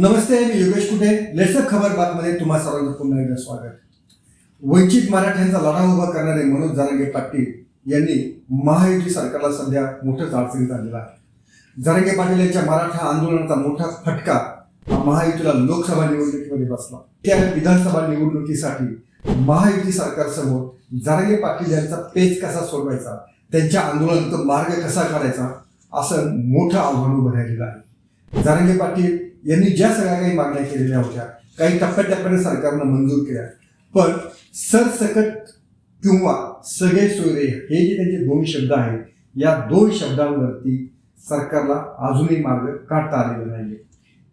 नमस्ते मी योगेश कुठे? लेटसअप खबर बातमध्ये तुम्हा सर्वांचं पुन्हा एकदा स्वागत. वंचित मराठ्यांचा लढा उभा करणारे मनोज जारंगे पाटील यांनी महायुती सरकारला सध्या मोठंच अडचणीत आणलेलं आहे. जारंगे पाटील यांच्या मराठा आंदोलनाचा मोठा फटका महायुतीला लोकसभा निवडणुकीमध्ये बसला. त्या विधानसभा निवडणुकीसाठी महायुती सरकारसमोर जारंगे पाटील यांचा पेच कसा सोडवायचा? त्यांच्या आंदोलनाचा मार्ग कसा काढायचा? असं मोठं आव्हान उभं राहिलेलं आहे. जारंगे पाटील यांनी ज्या सगळ्या काही मागण्या केलेल्या होत्या काही टप्प्याटप्प्याने सरकारनं मंजूर केल्या. पण सरसकट किंवा सगळे सोयरे हे जे त्यांचे दोन शब्द आहेत या दोन शब्दांवरती सरकारला अजूनही मार्ग काढता आलेला नाही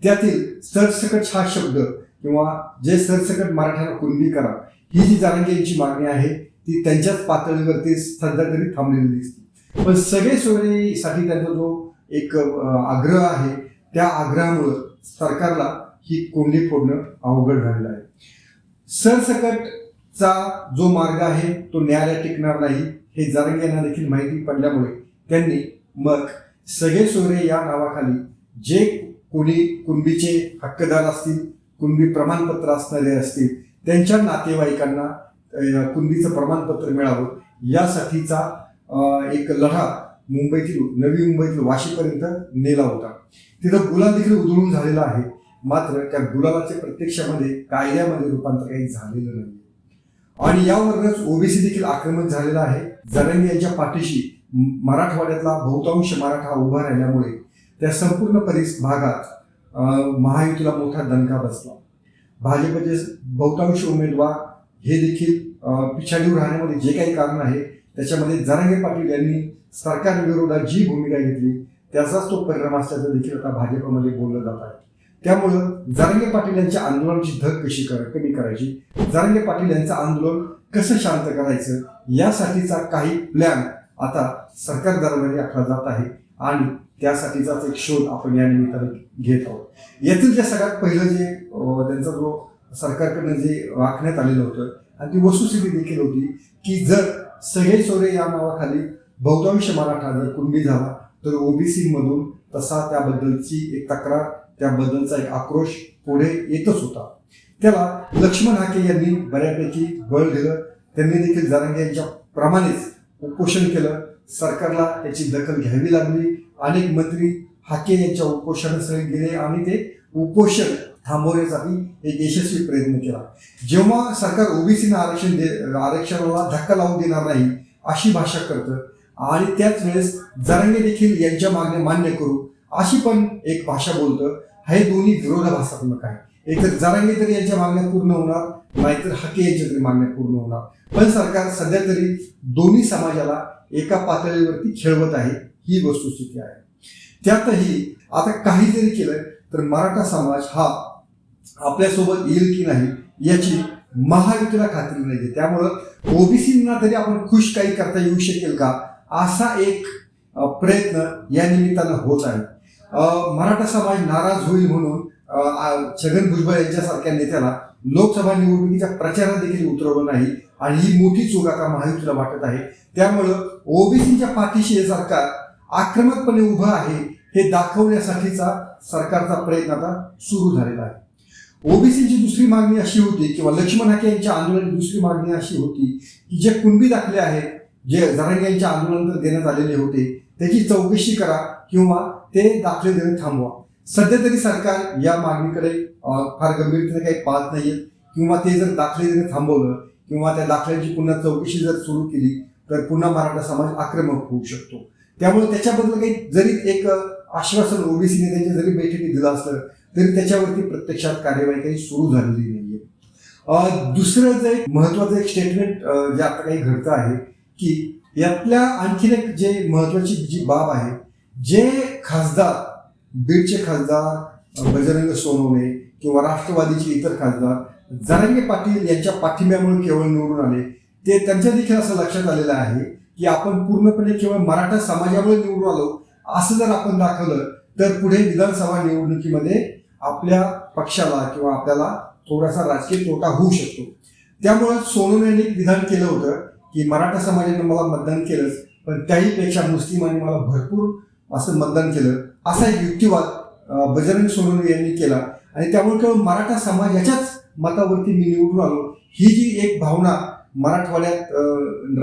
त्यातील सरसकट हा शब्द किंवा जे सरसकट मराठ्याला कुंडी करा ही जी जाणगी यांची मागणी आहे ती त्यांच्याच पातळीवरती सध्या तरी थांबलेली दिसते. पण सगळे सोयरीसाठी त्यांचा जो एक आग्रह आहे त्या आग्रहामुळं सरकारला ही कोंडी फोडणं अवघड झालेलं आहे. सरसकटचा जो मार्ग आहे तो न्यायालयात टिकणार नाही हे जारंगे यांना देखील माहिती पडल्यामुळे त्यांनी मग सगळे सोहरे या नावाखाली जे कोणी कुणबीचे हक्कदार असतील कुणबी प्रमाणपत्र असणारे असतील त्यांच्या नातेवाईकांना कुणबीचं प्रमाणपत्र मिळावं यासाठीचा एक लढा मुंबईतील नवी मुंबईतील वाशीपर्यंत नेला होता. तिथं गुलाल देखील उधळून झालेला आहे. मात्र त्या गुलालाचे प्रत्यक्षामध्ये कायद्यामध्ये रूपांतर काही झालेलं नाही. आणि यावरूनच ओबीसी देखील आक्रमक झालेला आहे. जरांगे यांच्या पाठीशी मराठवाड्यातला बहुतांश मराठा उभा राहिल्यामुळे त्या संपूर्ण परिस भागात महायुतीला मोठा दणका बसला. भाजपचे बहुतांश उमेदवार हे देखील पिछाडीवर राहण्यामध्ये जे काही कारण आहे त्याच्यामध्ये जरांगे पाटील यांनी सरकार विरोधात जी भूमिका घेतली त्याचाच तो परिणाम असल्याचं देखील आता भाजपमध्ये बोललं जात आहे. त्यामुळं जरांगे पाटील यांच्या आंदोलनाची धग कशी कर कमी करायची? जरांगे पाटील यांचं आंदोलन कसं शांत करायचं? यासाठीचा काही प्लॅन आता सरकार दरम्यान आखला जात आहे आणि त्यासाठीचाच एक शोध आपण या निमित्ताने घेत आहोत. येथील जे सगळ्यात पहिलं जे त्यांचा जो सरकारकडनं जे राखण्यात आलेलं होतं आणि ती वस्तुस्थिती देखील होती की जर सगळे सोरे या नावाखाली बहुतांश मराठा जर कुणबी झाला तर ओबीसी मधून तसा त्याबद्दलची एक तक्रार त्याबद्दलचा एक आक्रोश पुढे येतच होता. त्याला लक्ष्मण हाके यांनी बऱ्यापैकी बळ दिलं. त्यांनी देखील जारंगे यांच्या प्रमाणेच उपोषण केलं. सरकारला त्याची दखल घ्यावी लागली. अनेक मंत्री हाके यांच्या उपोषणासह गेले आणि ते उपोषण थांबवण्यासाठी एक यशस्वी प्रयत्न केला. जेव्हा सरकार ओबीसीना आरक्षण दे आरक्षणाला धक्का लावून देणार नाही अशी भाषा करतं आणि त्याच वेळेस जरांगे देखील यांच्या मागण्या मान्य करू. अशी पण एक भाषा बोलतं हे दोन्ही विरोधाभासात्मक आहे. एकतर जरांगे तरी यांच्या मागण्या पूर्ण होणार नाहीतर हके यांच्या तरी मागण्या पूर्ण होणार. पण सरकार सध्या तरी दोन्ही समाजाला एका पातळीवरती खेळवत आहे ही वस्तुस्थिती आहे. त्यातही आता काही जरी केलं तर मराठा समाज हा आपल्यासोबत येईल की नाही याची महायुतीला खात्री नाही. त्यामुळं ओबीसींना तरी आपण खुश काही करता येऊ शकेल का? असा एक प्रयत्न या निमित्तानं होत आहे. मराठा समाज नाराज होईल म्हणून छगन भुजबळ यांच्यासारख्या नेत्याला लोकसभा निवडणुकीच्या प्रचारात देखील उतरवलं नाही आणि ही मोठी चूक आता महायुतीला वाटत आहे. त्यामुळं ओबीसीच्या पाठीशी हे सरकार आक्रमकपणे उभं आहे हे दाखवण्यासाठीचा सरकारचा प्रयत्न आता सुरू झालेला आहे. ओबीसीची दुसरी मागणी अशी होती किंवा लक्ष्मण हाके यांच्या आंदोलनाची दुसरी मागणी अशी होती की जे कुणबी दाखले आहेत जे जरांगे यांच्या आंदोलनानंतर देण्यात आलेले होते त्याची चौकशी करा किंवा ते दाखले देणे थांबवा. सध्या तरी सरकार या मागणीकडे फार गंभीरतेने काही पाहत नाहीये. किंवा ते जर दाखले देणे थांबवलं किंवा त्या दाखल्यांची पुन्हा चौकशी जर सुरू केली तर पुन्हा मराठा समाज आक्रमक होऊ शकतो. त्यामुळे त्याच्याबद्दल काही जरी एक आश्वासन ओबीसी नेत्यांच्या जरी बैठकीत दिलं असलं तरी त्याच्यावरती प्रत्यक्षात कार्यवाही काही सुरू झालेली नाहीये. दुसरं जे महत्वाचं एक स्टेटमेंट जे आता काही घडतं आहे की यातल्या आणखीन एक जे महत्वाची जी बाब आहे जे खासदार बीडचे खासदार बजरंग सोनवणे किंवा राष्ट्रवादीचे इतर खासदार जरांगे पाटील यांच्या पाठिंब्यामुळे केवळ निवडून आले ते त्यांच्या देखील असं लक्षात आलेलं आहे की आपण पूर्णपणे केवळ मराठा समाजामुळे निवडून आलो असं जर आपण दाखवलं तर पुढे विधानसभा निवडणुकीमध्ये आपल्या पक्षाला किंवा आपल्याला थोडासा राजकीय तोटा होऊ शकतो. त्यामुळे सोनवणे यांनी एक विधान केलं होतं की मराठा समाजाने मला मतदान केलंच पण त्याहीपेक्षा मुस्लिमांनी मला भरपूर असं मतदान केलं. असा एक युक्तिवाद बजरंग सोनवणे यांनी केला. आणि त्यामुळे केवळ मराठा समाजाच्याच मतावरती मी निवडून आलो. ही जी एक भावना मराठवाड्यात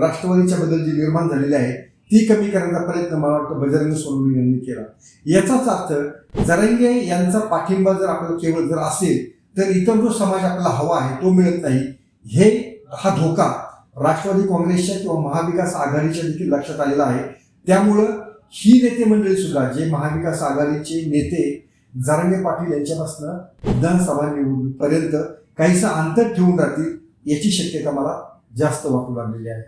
राष्ट्रवादीच्या बद्दल जी निर्माण झालेली आहे ती कमी करण्याचा प्रयत्न मला वाटतं बजरंग सोनवणे यांनी केला. याचाच अर्थ जरंगे यांचा पाठिंबा जर आपल्याला केवळ जर असेल तर इतर जो समाज आपला हवा आहे तो मिळत नाही. हे हा धोका. राष्ट्रवादी काँग्रेसच्या किंवा महाविकास आघाडीच्या देखील लक्षात आलेला आहे. त्यामुळं ही नेते मंडळी सुद्धा जे महाविकास आघाडीचे नेते जरंगे पाटील यांच्यापासून विधानसभा निवडणुकीपर्यंत काहीसं अंतर ठेवून राहतील याची शक्यता मला जास्त वाटू लागलेली आहे.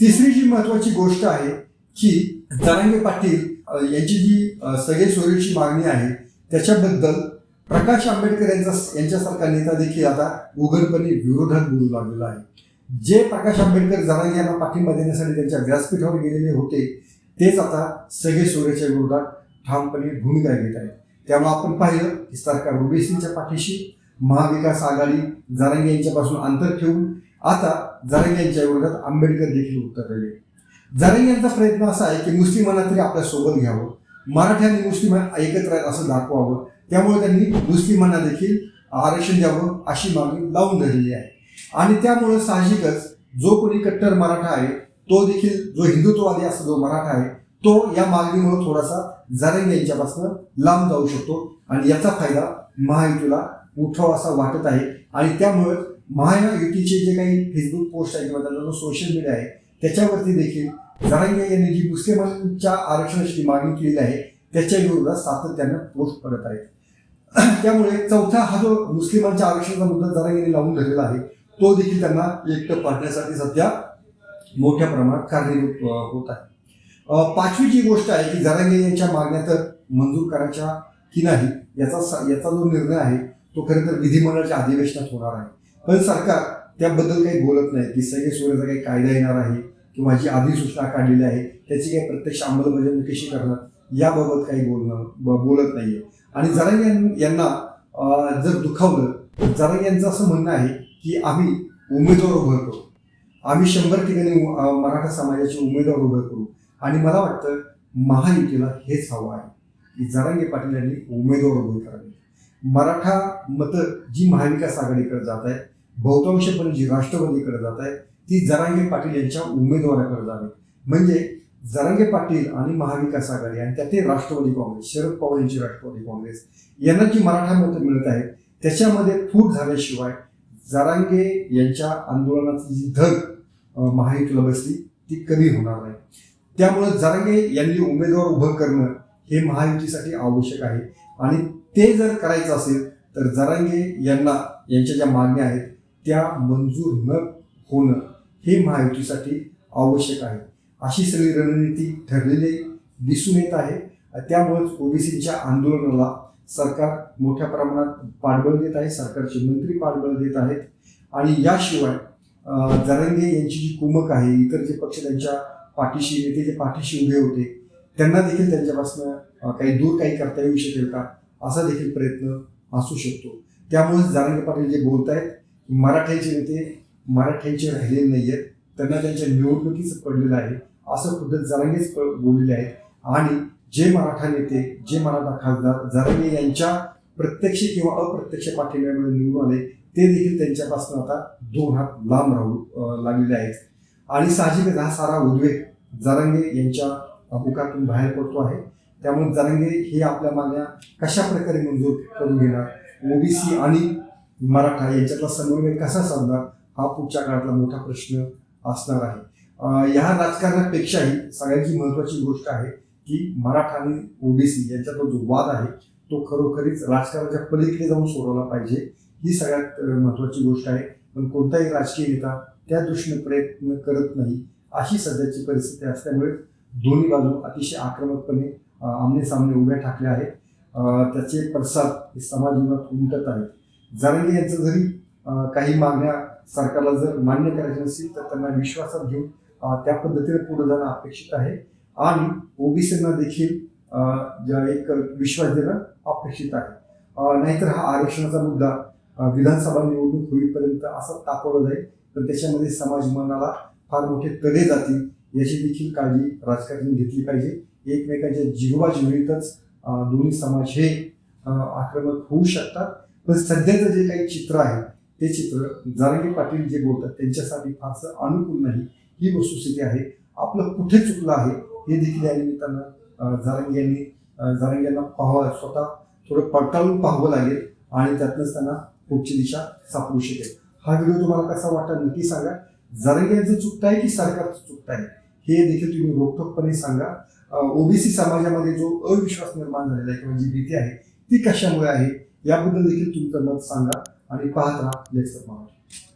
तिसरी जी महत्वाची गोष्ट आहे की जारंगे पाटील यांची जी सगळे सोयीची मागणी आहे त्याच्याबद्दल प्रकाश आंबेडकर यांचा यांच्यासारखा नेता देखील आता उघडपणे विरोधात बोलू लागलेला आहे. जे प्रकाश आंबेडकर जरांगे यांना पाठिंबा देण्यासाठी त्यांच्या व्यासपीठावर गेलेले होते तेच आता सगळे सोयऱ्याच्या विरोधात ठामपणे भूमिका घेत आहेत. त्यामुळे आपण पाहिलं की सरकार ओबीसीच्या पाठीशी महाविकास आघाडी जरांगे यांच्यापासून अंतर ठेवून आता जरांगे यांच्या विरोधात आंबेडकर देखील उतरलेले जरांगे यांचा प्रयत्न असा आहे की मुस्लिमांना तरी आपल्यासोबत घ्यावं. मराठी आणि मुस्लिम एकत्र आहेत असं दाखवावं. त्यामुळे त्यांनी मुस्लिमांना देखील आरक्षण द्यावं अशी मागणी लावून धरलेली आहे. आणि त्यामुळं साहजिकच जो कोणी कट्टर मराठा आहे तो देखील जो हिंदुत्ववादी असा जो मराठा आहे तो या मागणीमुळे थोडासा जरांगे यांच्यापासून लांब जाऊ शकतो. आणि याचा फायदा महायुतीला उठाव असा वाटत आहे. आणि त्यामुळे महायुतीचे जे काही फेसबुक पोस्ट आहे किंवा त्यांचा जो सोशल मीडिया आहे त्याच्यावरती देखील जरांगे यांनी जी मुस्लिमांच्या आरक्षणाची मागणी केलेली आहे त्याच्या विरोधात सातत्यानं पोस्ट पडत आहेत त्यामुळे चौथा हा जो मुस्लिमांच्या आरक्षणाचा मुद्दा जरांगे लावून धरलेला आहे तो देखील त्यांना एकटं पाडण्यासाठी सध्या मोठ्या प्रमाणात कारणीभूत होत आहे. पाचवी जी गोष्ट आहे की जरांगे यांच्या मागण्या तर मंजूर करायच्या की नाही याचा स- याचा जो निर्णय आहे तो खरं तर विधिमंडळाच्या अधिवेशनात होणार आहे. पण सरकार त्याबद्दल काही बोलत नाही की सगळे सोयीचा काही कायदा येणार आहे किंवा जी अधिसूचना काढलेली आहे त्याची काही प्रत्यक्ष अंमलबजावणी कशी करणार याबाबत काही बोलणं ब- बोलत नाहीये. आणि जरांगे यांना जर दुखावलं तर जरांगे यांचं असं म्हणणं आहे की आम्ही उमेदवार उभं करू. आम्ही शंभर ठिकाणी मराठा समाजाचे उमेदवार उभे करू. आणि मला वाटतं महायुतीला हेच हवं आहे की जरांगे पाटील यांनी उमेदवार उभे करावे. मराठा मतं जी महाविकास आघाडीकडे जात आहेत बहुतांशपणे जी राष्ट्रवादीकडे जात आहे ती जरांगे पाटील यांच्या उमेदवाराकडे जावी. म्हणजे जरांगे पाटील आणि महाविकास आघाडी आणि त्यात राष्ट्रवादी काँग्रेस शरद पवार यांची राष्ट्रवादी काँग्रेस यांना जी मराठा मतं मिळत आहेत त्याच्यामध्ये फूट झाल्याशिवाय जारांगे यांच्या आंदोलनाची जी धग महायुतीला बसली ती कमी होणार नाही. त्यामुळे जारांगे यांनी उमेदवार उभं करणं हे महायुतीसाठी आवश्यक आहे. आणि ते जर करायचं असेल तर जरांगे यांना यांच्या ज्या मागण्या आहेत त्या मंजूर न होणं हे महायुतीसाठी आवश्यक आहे. अशी सगळी रणनीती ठरलेली दिसून येत आहे. त्यामुळेच ओबीसीच्या आंदोलनाला सरकार मोठ्या प्रमाणात पाठबळ देत आहे सरकारचे मंत्री पाठबळ देत आहेत. आणि याशिवाय अं, जरांगे यांची जी कुमक आहे इतर जे पक्ष त्यांच्या पाठीशी नेते जे पाठीशी उभे होते त्यांना देखील त्यांच्यापासून काही दूर काही करता येऊ शकेल का असा देखील प्रयत्न असू शकतो. त्यामुळे जरांगे पाटील जे बोलत आहेत मराठ्याचे नेते मराठ्यांचे राहिलेले नाही आहेत त्यांना त्यांच्या निवडणुकीचं पडलेलं आहे असं खुद्द जरांगेच बोललेले आहेत. आणि जे मराठा नेते जे मराठा खासदार जरांगे यांच्या प्रत्यक्ष किंवा अप्रत्यक्ष पाठिंब्यामुळे निवडून आले ते देखील त्यांच्यापासून आता दोन हात लांब राहू लागलेले आहेत. आणि साहजिकच हा सारा उद्वेग जरांगे यांच्या मुखातून बाहेर पडतो आहे. त्यामुळे जरांगे हे आपल्या मागण्या कशा प्रकारे मंजूर करून घेणार? ओबीसी आणि मराठा यांच्यातला समन्वय कसा साधणार? हा पुढच्या काळातला मोठा प्रश्न असणार आहे. या राजकारणापेक्षाही सगळ्यांची महत्वाची गोष्ट आहे की मराठा आणि ओबीसी यांच्यातला जो वाद आहे तो खरोखरीच राजकारणाच्या पलीकडे जाऊन सोडवला पाहिजे. ही सगळ्यात महत्वाची गोष्ट आहे. पण कोणताही राजकीय नेता त्या दृष्टीने प्रयत्न करत नाही अशी सध्याची परिस्थिती असल्यामुळे दोन्ही बाजू अतिशय आक्रमकपणे आमने सामने उभ्या ठाकल्या आहेत. त्याचे पडसाद हे समाज जीवनात उमटत आहेत. जरांगे यांचं जरी काही मागण्या सरकारला जर मान्य करायच्या नसतील तर त्यांना विश्वासात घेऊन त्या पद्धतीने पुढे जाणं अपेक्षित आहे. आणि ओबीसींना देखील ज्या एक विश्वास देणं अपेक्षित आहे. नाहीतर हा आरक्षणाचा मुद्दा विधानसभा निवडणूक होईपर्यंत असा तापवला जाईल. तर त्याच्यामध्ये समाज मनाला फार मोठे तडे जातील याची देखील काळजी राजकारणी घेतली पाहिजे. एकमेकांच्या जिगवा दोन्ही समाज हे आक्रमक होऊ शकतात. पण सध्याचं जे काही चित्र आहे ते चित्र जारंगे पाटील जे बोलतात त्यांच्यासाठी फारसं अनुकूल नाही. ही वस्तुस्थिती आहे. आपलं कुठे चुकलं आहे हे देखील या निमित्तानं अं, यांनी अं, यांना पाहावं स्वतः थोडं पडताळून पाहावं लागेल आणि त्यातनंच त्यांना पुढची दिशा सापडू शकेल. हा व्हिडिओ तुम्हाला कसा वाटला नक्की सांगा. जारंगे यांचं आहे की सरकारचं चुकतं आहे? हे देखील तुम्ही रोखठोकपणे सांगा. ओबीसी समाजामध्ये जो अविश्वास निर्माण झालेला आहे किंवा जी भीती आहे ती कशामुळे आहे? याबद्दल देखील तुमचं मत सांगा आणि पाहत राहा. लेट्स महाराष्ट्र